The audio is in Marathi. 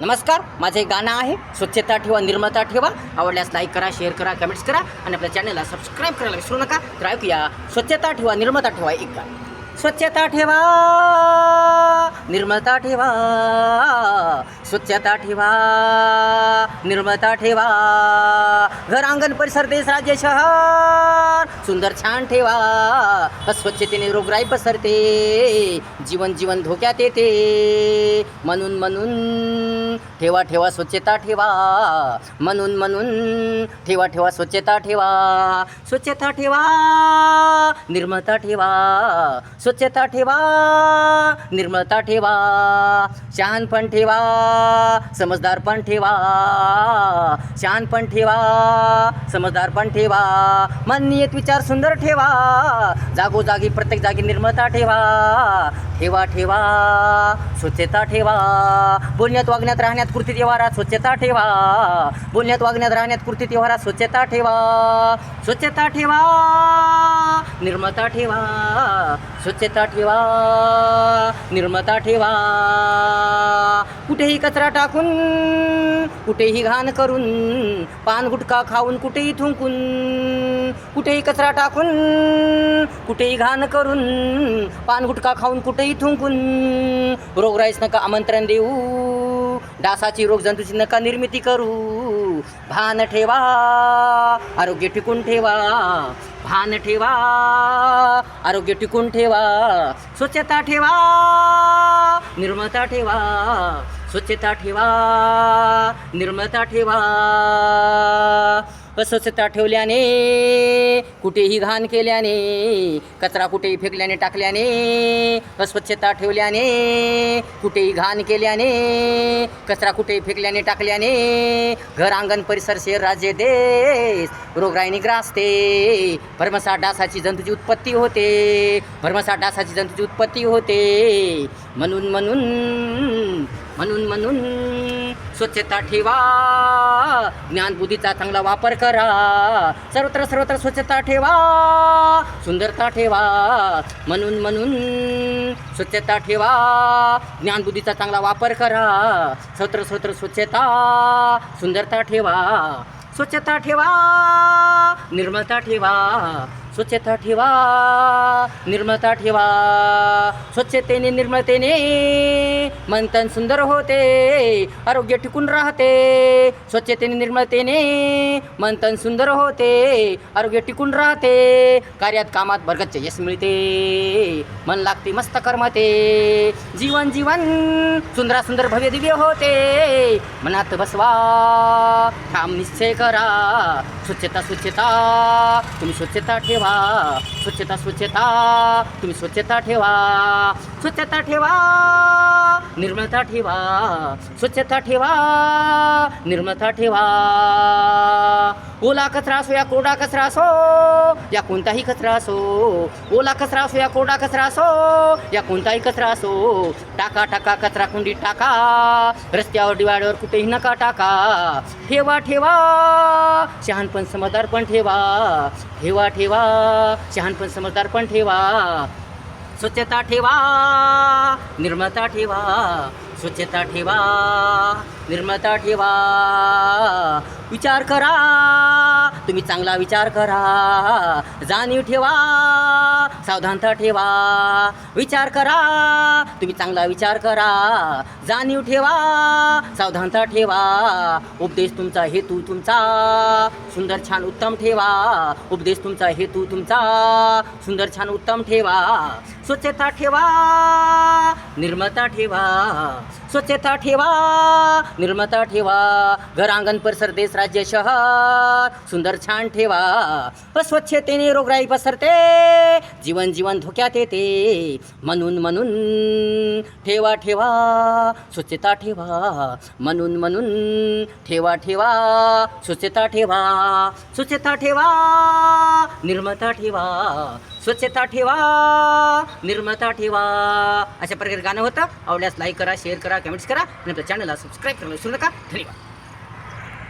नमस्कार माझे एक गाणं आहे. स्वच्छता ठेवा निर्मता ठेवा. आवडल्यास लाईक करा शेअर करा कमेंट्स करा आणि आपल्या चॅनलला सबस्क्राईब करायला विसरू नका. तर ऐकूया. स्वच्छता ठेवा निर्मता ठेवा एक गाणं. स्वच्छता ठेवा निर्मता ठेवा. स्वच्छता ठेवा निर्मता ठेवा. घर अंगण परिसर देश राज्य शहर. सुंदर छान ठेवा. अस्वच्छतेने रोगराई पसरते. जीवन जीवन धोक्यात येते. म्हणून म्हणून ठेवा ठेवा स्वच्छता ठेवा. म्हणून म्हणून ठेवा ठेवा स्वच्छता ठेवा. स्वच्छता ठेवा निर्मता ठेवा. स्वच्छता ठेवा निर्मता ठेवा. शहाणपण ठेवा. समजदार पण ठेवा शहाणपण ठेवा समजदार पण ठेवा माननीयत विचार सुंदर ठेवा जागोजागी प्रत्येक जागी निर्मलता ठेवा ठेवा ठेवा स्वच्छता ठेवा बोलण्यात वागण्यात राहण्यात कृती व्यवहारात स्वच्छता ठेवा बोलण्यात वागण्यात राहण्यात कृती व्यवहारात स्वच्छता ठेवा स्वच्छता ठेवा निर्मता ठेवा स्वच्छता ठेवा निर्मता ठेवा कुठेही कचरा टाकून कुठेही घाण करून पान गुटखा खाऊन कुठेही थुंकून कुठेही कचरा टाकून कुठेही घाण करून पान गुटखा खाऊन कुठेही थुंकून रोगराईस नका आमंत्रण देऊ. डासाची रोगजंतूची नका निर्मिती करू. भान ठेवा आरोग्य टिकून ठेवा भान ठेवा आरोग्य टिकून ठेवा स्वच्छता ठेवा निर्मलता ठेवा स्वच्छता ठेवा निर्मलता ठेवा. अस्वच्छता ठेवल्याने कुठेही घाण केल्याने कचरा कुठेही फेकल्याने टाकल्याने अस्वच्छता ठेवल्याने कुठेही घाण केल्याने कचरा कुठेही फेकल्याने टाकल्याने घर अंगण परिसर शहर राज्य देश रोगराईने ग्रासते. भरमसाठ डासाची जंतूची उत्पत्ती होते. भरमसाठ डासाची जंतूची उत्पत्ती होते. म्हणून म्हणून म्हणून म्हणून स्वच्छता ठेवा. ज्ञानबुद्धीचा चांगला वापर करा. सर्वत्र सर्वत्र स्वच्छता ठेवा. सुंदरता ठेवा. म्हणून म्हणून स्वच्छता ठेवा. ज्ञानबुद्धीचा चांगला वापर करा. सर्वत्र सर्वत्र स्वच्छता. सुंदरता ठेवा. स्वच्छता ठेवा. निर्मलता ठेवा. स्वच्छता ठेवा निर्मलता ठेवा. स्वच्छतेने निर्मळतेने मंथन तन सुंदर होते आरोग्य टिकून राहते. स्वच्छतेने निर्मळतेने मंथन तन सुंदर होते आरोग्य टिकून राहते. कार्यात कामात बरगतचे यश मिळते. मन लागते मस्त कर्मते. जीवन जीवन सुंदरा सुंदर भव्य दिव्य होते. मनात बसवा ठाम निश्चय करा. स्वच्छता स्वच्छता. तुम्ही स्वच्छता ठेवा. स्वच्छता स्वच्छता. तुम्ही स्वच्छता ठेवा. स्वच्छता ठेवा. निर्मळता ठेवा. स्वच्छता ठेवा. निर्मळता ठेवा. ओला कचरा असो या कोरडा कचरा असो या कोणताही कचरा असो. ओला कचरा असो या कोरडा कचरा असो या कोणताही कचरा असो. टाका टाका कचरा कुंडीत टाका. रस्त्यावर डिवायडवर कुठेही नका टाका. ठेवा ठेवा. शहाणपण समजदार पण ठेवा. ठेवा ठेवा. शहाणपण समजदार पण ठेवा. स्वच्छता ठेवा. निर्मलता ठेवा. स्वच्छता ठेवा. निर्मलता ठेवा. विचार करा. तुम्ही चांगला विचार करा. जाणीव ठेवा. सावधानता ठेवा. विचार करा. तुम्ही चांगला विचार करा. जाणीव ठेवा. सावधानता ठेवा. उपदेश तुमचा हेतू तुमचा. सुंदर छान उत्तम ठेवा. उपदेश तुमचा हेतू तुमचा. सुंदर छान उत्तम ठेवा. स्वच्छता ठेवा. निर्मता ठेवा. स्वच्छता ठेवा. निर्मता ठेवा. घर अंगण परिसर देश राज्य शहर. सुंदर छान ठेवा. अस्वच्छतेने रोगराई पसरते. जीवन जीवन धोक्यात येते. म्हणून म्हणून ठेवा ठेवा. स्वच्छता ठेवा. म्हणून म्हणून ठेवा ठेवा. स्वच्छता ठेवा. स्वच्छता ठेवा. निर्मता ठेवा. स्वच्छता ठेवा. निर्मता ठेवा. अशा प्रकारे गाणं होतं. आवडल्यास लाईक करा शेअर करा कमेंट्स करा. आणि आपल्या चॅनलला सबस्क्राईब करायला विसरू नका. धन्यवाद.